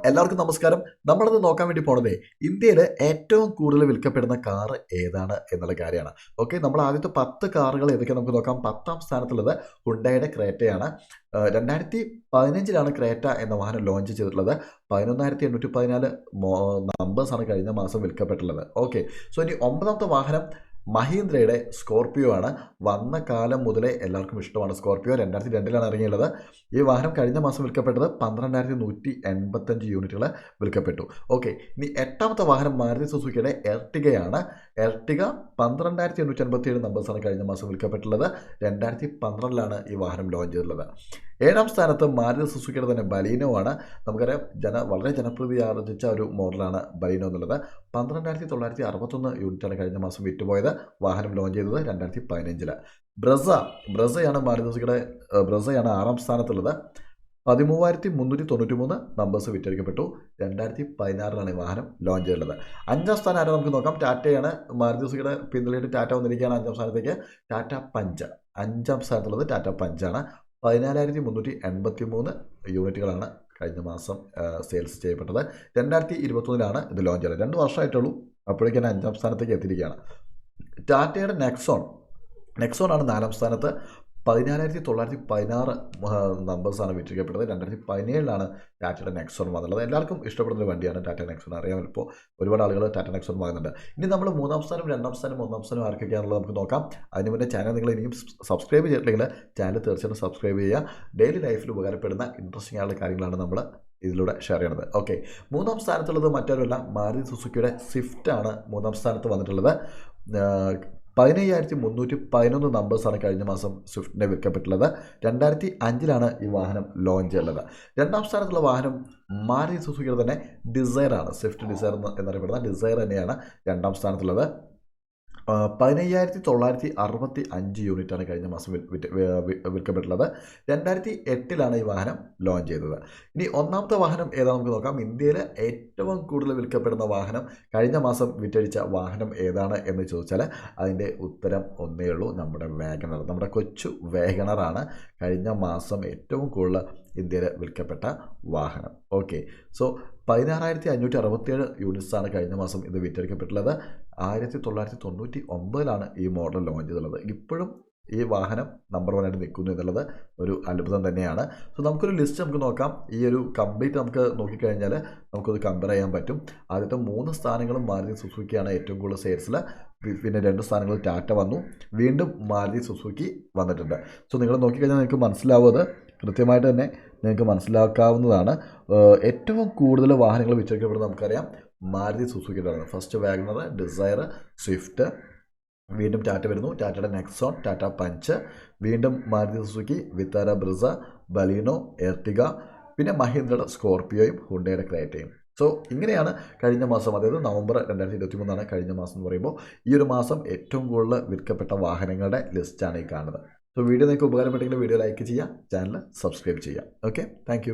എല്ലാവർക്കും നമസ്കാരം. നമ്മളത് നോക്കാൻ വേണ്ടി പോണതേ ഇന്ത്യയിൽ ഏറ്റവും കൂടുതൽ വിൽക്കപ്പെടുന്ന കാർ ഏതാണ് എന്നുള്ള കാര്യമാണ്. ഓക്കെ നമ്മൾ ആദ്യത്തെ പത്ത് കാറുകൾ ഏതൊക്കെ നമുക്ക് നോക്കാം. പത്താം സ്ഥാനത്തുള്ളത് ഹുണ്ടയുടെ ക്രേറ്റയാണ്. രണ്ടായിരത്തി പതിനഞ്ചിലാണ് ക്രേറ്റ എന്ന വാഹനം ലോഞ്ച് ചെയ്തിട്ടുള്ളത്. പതിനൊന്നായിരത്തി എണ്ണൂറ്റി പതിനാല് നമ്പേഴ്സാണ് കഴിഞ്ഞ മാസം വിൽക്കപ്പെട്ടുള്ളത് ഓക്കെ സോ ഇനി ഒമ്പതാമത്തെ വാഹനം മഹീന്ദ്രയുടെ സ്കോർപ്പിയോ ആണ് വന്ന കാലം മുതലേ എല്ലാവർക്കും ഇഷ്ടമാണ് സ്കോർപ്പിയോ രണ്ടായിരത്തി രണ്ടിലാണ് ഇറങ്ങിയുള്ളത്. ഈ വാഹനം കഴിഞ്ഞ മാസം വിൽക്കപ്പെട്ടത് പന്ത്രണ്ടായിരത്തി നൂറ്റി എൺപത്തഞ്ച് യൂണിറ്റുകൾ വിൽക്കപ്പെട്ടു. ഓക്കെ ഇനി എട്ടാമത്തെ വാഹനം മാരുതി സുസുക്കിയുടെ എർട്ടിഗയാണ്. എർട്ടിക പന്ത്രണ്ടായിരത്തി എണ്ണൂറ്റി എൺപത്തി ഏഴ് നമ്പേഴ്സാണ് കഴിഞ്ഞ മാസം വിൽക്കപ്പെട്ടുള്ളത്. രണ്ടായിരത്തി പന്ത്രണ്ടിലാണ് ഈ വാഹനം ലോഞ്ച് ചെയ്തിട്ടുള്ളത്. ഏഴാം സ്ഥാനത്ത് മാരുതി സുസുക്കിയുടെ തന്നെ ബലീനോ ആണ് നമുക്കറിയാം ജന വളരെ ജനപ്രീതി ആർജിച്ച ഒരു മോഡലാണ് ബലീനോ എന്നുള്ളത്. പന്ത്രണ്ടായിരത്തി തൊള്ളായിരത്തി അറുപത്തൊന്ന് യൂണിറ്റാണ് കഴിഞ്ഞ മാസം വിറ്റുപോയത്. വാഹനം ലോഞ്ച് ചെയ്തത് രണ്ടായിരത്തി പതിനഞ്ചിൽ ബ്രസ ബ്രസയാണ് മാരുതി സുസുക്കിയുടെ ബ്രസയാണ് ആറാം സ്ഥാനത്തുള്ളത്. പതിമൂവായിരത്തി മുന്നൂറ്റി തൊണ്ണൂറ്റി മൂന്ന് നമ്പേഴ്സ് വിറ്റഴിക്കപ്പെട്ടു. രണ്ടായിരത്തി പതിനാറിലാണ് ഈ വാഹനം ലോഞ്ച് ചെയ്തിട്ടുള്ളത്. അഞ്ചാം സ്ഥാനം ആരും നമുക്ക് നോക്കാം. ടാറ്റയാണ് മാരുതി സുസുക്കിയുടെ പിന്തുണയിട്ട് ടാറ്റ വന്നിരിക്കുകയാണ് അഞ്ചാം സ്ഥാനത്തേക്ക്. ടാറ്റ പഞ്ച്. അഞ്ചാം സ്ഥാനത്തുള്ളത് ടാറ്റ പഞ്ചാണ്. പതിനാലായിരത്തി മുന്നൂറ്റി എൺപത്തി മൂന്ന് യൂണിറ്റുകളാണ് കഴിഞ്ഞ മാസം സെയിൽസ് ചെയ്യപ്പെട്ടത്. രണ്ടായിരത്തി ഇരുപത്തൊന്നിലാണ് ഇത് ലോഞ്ച് ചെയ്തത്. രണ്ട് വർഷമായിട്ടുള്ളൂ. അപ്പോഴേക്കും തന്നെ അഞ്ചാം സ്ഥാനത്തേക്ക് എത്തിയിരിക്കുകയാണ്. ടാറ്റയുടെ നെക്സോൺ നെക്സോൺ ആണ് നാലാം സ്ഥാനത്ത്. പതിനാലായിരത്തി തൊള്ളായിരത്തി പതിനാറ് നമ്പേഴ്സാണ് വിറ്റിരിക്കപ്പെട്ടത് രണ്ടായിരത്തി പതിനേഴിലാണ് ടാറ്റയുടെ നെക്സോൺ വന്നുള്ളത് എല്ലാവർക്കും ഇഷ്ടപ്പെടുന്ന ഒരു വണ്ടിയാണ് ടാറ്റ നെക്സോൺ. അറിയാം ഇപ്പോൾ ഒരുപാട് ആളുകൾ ടാറ്റ നെക്സോൺ വാങ്ങുന്നുണ്ട്. ഇനി നമ്മൾ മൂന്നാം സ്ഥാനം രണ്ടാം സ്ഥാനം ഒന്നാം സ്ഥാനം ആർക്കൊക്കെയാണുള്ളത് നമുക്ക് നോക്കാം. അതിന് മുന്നേ ചാനൽ നിങ്ങൾ ഇനിയും സബ്സ്ക്രൈബ് ചെയ്തിട്ടില്ലെങ്കിൽ ചാനൽ തീർച്ചയായിട്ടും സബ്സ്ക്രൈബ് ചെയ്യുക. ഡെയിലി ലൈഫിൽ ഉപകാരപ്പെടുന്ന ഇൻട്രസ്റ്റിംഗ് ആയിട്ടുള്ള കാര്യങ്ങളാണ് നമ്മൾ ഇതിലൂടെ ഷെയർ ചെയ്യണത്. ഓക്കെ മൂന്നാം സ്ഥാനത്തുള്ളത് മറ്റൊരുമല്ല മാരുതി സുസുക്കിയുടെ സ്വിഫ്റ്റ് ആണ് മൂന്നാം സ്ഥാനത്ത് വന്നിട്ടുള്ളത്. പതിനയ്യായിരത്തി മുന്നൂറ്റി പതിനൊന്ന് നമ്പേഴ്സാണ് കഴിഞ്ഞ മാസം സ്വിഫ്റ്റിനെ വിൽക്കപ്പെട്ടുള്ളത് രണ്ടായിരത്തി അഞ്ചിലാണ് ഈ വാഹനം ലോഞ്ച് ചെയ്യുന്നത് രണ്ടാം സ്ഥാനത്തുള്ള വാഹനം മാറി സുസുക്കിയുടെ തന്നെ ഡിസൈറാണ് സ്വിഫ്റ്റ് ഡിസൈർ എന്ന് എന്നറിയപ്പെടുന്ന ഡിസൈർ തന്നെയാണ് രണ്ടാം സ്ഥാനത്തുള്ളത്. പതിനയ്യായിരത്തി തൊള്ളായിരത്തി അറുപത്തി അഞ്ച് യൂണിറ്റാണ് കഴിഞ്ഞ മാസം വിൽക്കപ്പെട്ടിട്ടുള്ളത്. രണ്ടായിരത്തി എട്ടിലാണ് ഈ വാഹനം ലോഞ്ച് ചെയ്തത്. ഇനി ഒന്നാമത്തെ വാഹനം ഏതാ നമുക്ക് നോക്കാം. ഇന്ത്യയിലെ ഏറ്റവും കൂടുതൽ വിൽക്കപ്പെടുന്ന വാഹനം കഴിഞ്ഞ മാസം വിറ്റഴിച്ച വാഹനം ഏതാണ് എന്ന് ചോദിച്ചാൽ അതിന്റെ ഉത്തരം ഒന്നേ ഉള്ളൂ. നമ്മുടെ വേഗണർ നമ്മുടെ കൊച്ചു വേഗണറാണ്. കഴിഞ്ഞ മാസം ഏറ്റവും കൂടുതൽ ഇന്ത്യയിൽ വിൽക്കപ്പെട്ട വാഹനം. ഓക്കെ സോ പതിനാറായിരത്തി അഞ്ഞൂറ്റി അറുപത്തിയേഴ് യൂണിറ്റ്സാണ് കഴിഞ്ഞ മാസം ഇത് വിറ്റഴിക്കപ്പെട്ടുള്ളത് ആയിരത്തി തൊള്ളായിരത്തി തൊണ്ണൂറ്റി ഒമ്പതിലാണ് ഈ മോഡൽ ലോഞ്ച് ചെയ്തിട്ടുള്ളത്. ഇപ്പോഴും ഈ വാഹനം നമ്പർ വൺ ആയിട്ട് നിൽക്കുന്നു എന്നുള്ളത് ഒരു അത്ഭുതം തന്നെയാണ്. സോ നമുക്കൊരു ലിസ്റ്റ് നമുക്ക് നോക്കാം. ഈ ഒരു കംപ്ലീറ്റ് നമുക്ക് നോക്കിക്കഴിഞ്ഞാൽ നമുക്കത് കമ്പയർ ചെയ്യാൻ പറ്റും. ആദ്യത്തെ മൂന്ന് സ്ഥാനങ്ങളും മാരുതി സുസുക്കിയാണ് ഏറ്റവും കൂടുതൽ സെയിൽസിൽ പിന്നെ രണ്ട് സ്ഥാനങ്ങൾ ടാറ്റ വന്നു. വീണ്ടും മാരുതി സുസുക്കി വന്നിട്ടുണ്ട്. സോ നിങ്ങൾ നോക്കിക്കഴിഞ്ഞാൽ നിങ്ങൾക്ക് മനസ്സിലാവും അത് കൃത്യമായിട്ട് തന്നെ നിങ്ങൾക്ക് മനസ്സിലാക്കാവുന്നതാണ്. ഏറ്റവും കൂടുതൽ വാഹനങ്ങൾ വിറ്റഴിക്കപ്പെടുന്നത് നമുക്കറിയാം. മാരുതി സുസുക്കിയിട്ടാണ് ഫസ്റ്റ് വാഗണർ ഡിസയർ സ്വിഫ്റ്റ് വീണ്ടും ടാറ്റ വരുന്നു. ടാറ്റയുടെ നെക്സോൺ ടാറ്റ പഞ്ച് വീണ്ടും Maruti Suzuki Vitara Brezza Baleno Ertiga പിന്നെ മഹീന്ദ്രയുടെ സ്കോർപ്പിയോയും ഹുണ്ടയുടെ ക്രേറ്റയും സോ ഇങ്ങനെയാണ് കഴിഞ്ഞ മാസം അതായത് നവംബർ രണ്ടായിരത്തി ഇരുപത്തി മൂന്നാണ് കഴിഞ്ഞ മാസം എന്ന് പറയുമ്പോൾ ഈ ഒരു മാസം ഏറ്റവും കൂടുതൽ വിൽക്കപ്പെട്ട വാഹനങ്ങളുടെ ലിസ്റ്റാണ് ഈ കാണുന്നത്. സോ വീഡിയോ നിങ്ങൾക്ക് ഉപകാരപ്പെട്ടെങ്കിൽ വീഡിയോ ലൈക്ക് ചെയ്യുക ചാനൽ സബ്സ്ക്രൈബ് ചെയ്യുക. Okay thank